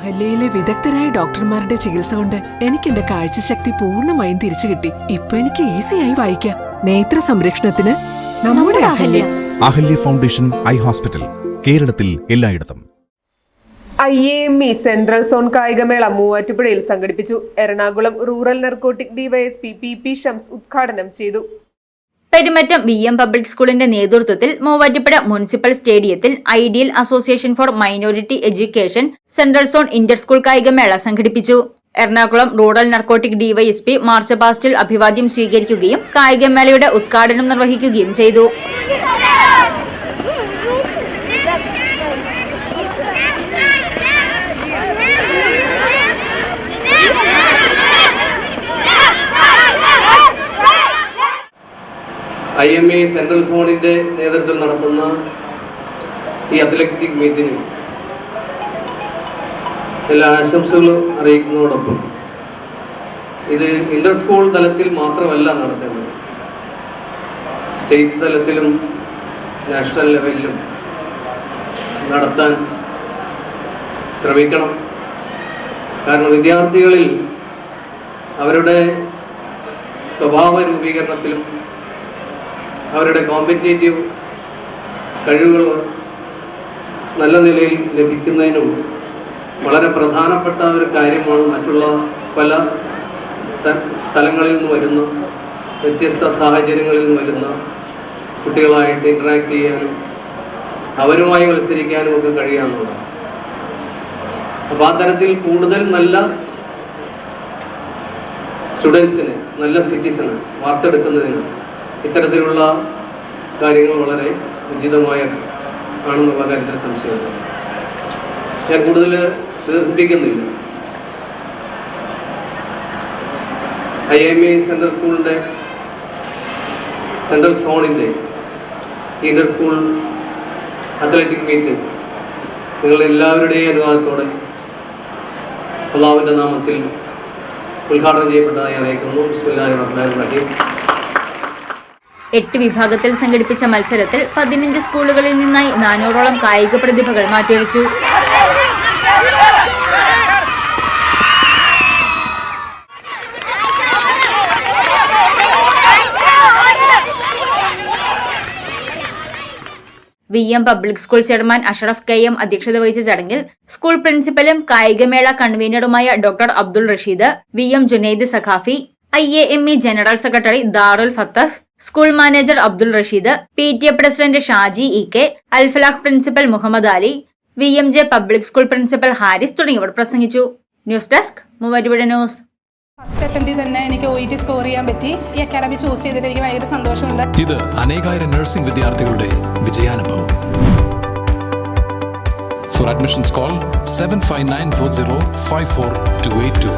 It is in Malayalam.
അഹല്യയിലെ വിദഗ്ധരായ ഡോക്ടർമാരുടെ ചികിത്സ കൊണ്ട് എനിക്ക് എന്റെ കാഴ്ചശക്തി പൂർണമായും തിരിച്ചു കിട്ടി. ഇപ്പൊ എനിക്ക് ഈസിയായി വായിക്കാം. നേത്ര സംരക്ഷണത്തിന് നമ്മുടെ Ahalya. Ahalya. Foundation eye hospital കേരളത്തിൽ എല്ലായിടത്തും. I A M E central zone കായികമേള മൂവാറ്റുപുഴയിൽ സംഘടിപ്പിച്ചു. Ernakulam rural narcotic DYSP P P Shams ഉദ്ഘാടനം ചെയ്തു. പെരുമറ്റം വി എം പബ്ലിക് സ്കൂളിന്റെ നേതൃത്വത്തിൽ മൂവാറ്റുപുഴ മുനിസിപ്പൽ സ്റ്റേഡിയത്തിൽ ideal association for minority education central zone inter school കായികമേള സംഘടിപ്പിച്ചു. Ernakulam rural narcotic DYSP march പാസ്റ്റിൽ അഭിവാദ്യം സ്വീകരിക്കുകയും കായികമേളയുടെ ഉദ്ഘാടനം നിർവഹിക്കുകയും ചെയ്തു. ഐ എം എ സെൻട്രൽ സോണിന്റെ നേതൃത്വത്തിൽ നടത്തുന്ന ഈ അത്ലറ്റിക് മീറ്റിന് എല്ലാ ആശംസകളും അറിയിക്കുന്നതോടൊപ്പം ഇത് ഇന്റർ സ്കൂൾ തലത്തിൽ മാത്രമല്ല നടത്തേണ്ടത്. സ്റ്റേറ്റ് തലത്തിലും നാഷണൽ ലെവലിലും നടത്താൻ ശ്രമിക്കണം. കാരണം വിദ്യാർത്ഥികളിൽ അവരുടെ സ്വഭാവ രൂപീകരണത്തിലും അവരുടെ കോമ്പറ്റേറ്റീവ് കഴിവുകൾ നല്ല നിലയിൽ ലഭിക്കുന്നതിനും വളരെ പ്രധാനപ്പെട്ട ഒരു കാര്യമാണ് മറ്റുള്ള പല സ്ഥലങ്ങളിൽ നിന്ന് വരുന്ന വ്യത്യസ്ത സാഹചര്യങ്ങളിൽ നിന്ന് വരുന്ന കുട്ടികളായിട്ട് ഇന്ററാക്ട് ചെയ്യാനും അവരുമായി മത്സരിക്കാനും ഒക്കെ കഴിയാമെന്നുള്ളത് അപ്പോൾ ആ തരത്തിൽ കൂടുതൽ നല്ല സ്റ്റുഡൻസിന് നല്ല സിറ്റിസന് വാർത്തെടുക്കുന്നതിന് ഇത്തരത്തിലുള്ള കാര്യങ്ങൾ വളരെ ഉചിതമായ ആണെന്നുള്ള കാര്യത്തിൽ സംശയമുണ്ട് ഞാൻ കൂടുതൽ ദീർഘിപ്പിക്കുന്നില്ല. ഐ എം എ സെൻട്രൽ സ്കൂളിന്റെ സെൻട്രൽ സോണിന്റെ ഇന്റർ സ്കൂൾ അത്ലറ്റിക് മീറ്റ് നിങ്ങളെല്ലാവരുടെയും അനുവാദത്തോടെ അള്ളാഹുവിന്റെ നാമത്തിൽ ഉദ്ഘാടനം ചെയ്യപ്പെട്ടതായി അറിയിക്കുന്നു. ബിസ്മില്ലാഹിർ റഹ്മാനിർ റഹീം. എട്ട് വിഭാഗത്തിൽ സംഘടിപ്പിച്ച മത്സരത്തിൽ പതിനഞ്ച് സ്കൂളുകളിൽ നിന്നായി നാനൂറോളം കായിക പ്രതിഭകൾ മാറ്റിവെച്ചു. V M public school chairman Ashraf K M അധ്യക്ഷത വഹിച്ച ചടങ്ങിൽ സ്കൂൾ പ്രിൻസിപ്പലും കായികമേള കൺവീനറുമായ doctor Abdul Rasheed V M Junaid Saqafi I A M E general secretary Darul Fathah school manager Abdul Rasheed P T A president Shaji E K Alfalah principal Muhammad Ali V M J public school principal Haris തുടങ്ങിയവർ പ്രസംഗിച്ചു. News desk Muvattupuzha news. First അറ്റംപ്റ്റിൽ തന്നെ എനിക്ക് ഒ ടി സ്കോർ ചെയ്യാൻ പറ്റി. ഈ അക്കാഡമി ചൂസ് ചെയ്തിട്ട് എനിക്ക് ഭയങ്കര സന്തോഷമുണ്ട്. ഇത് അനേകായിരം നഴ്സിംഗ് വിദ്യാർത്ഥികളുടെ വിജയാനുഭവം. For admissions call seven five nine four zero five four two eight two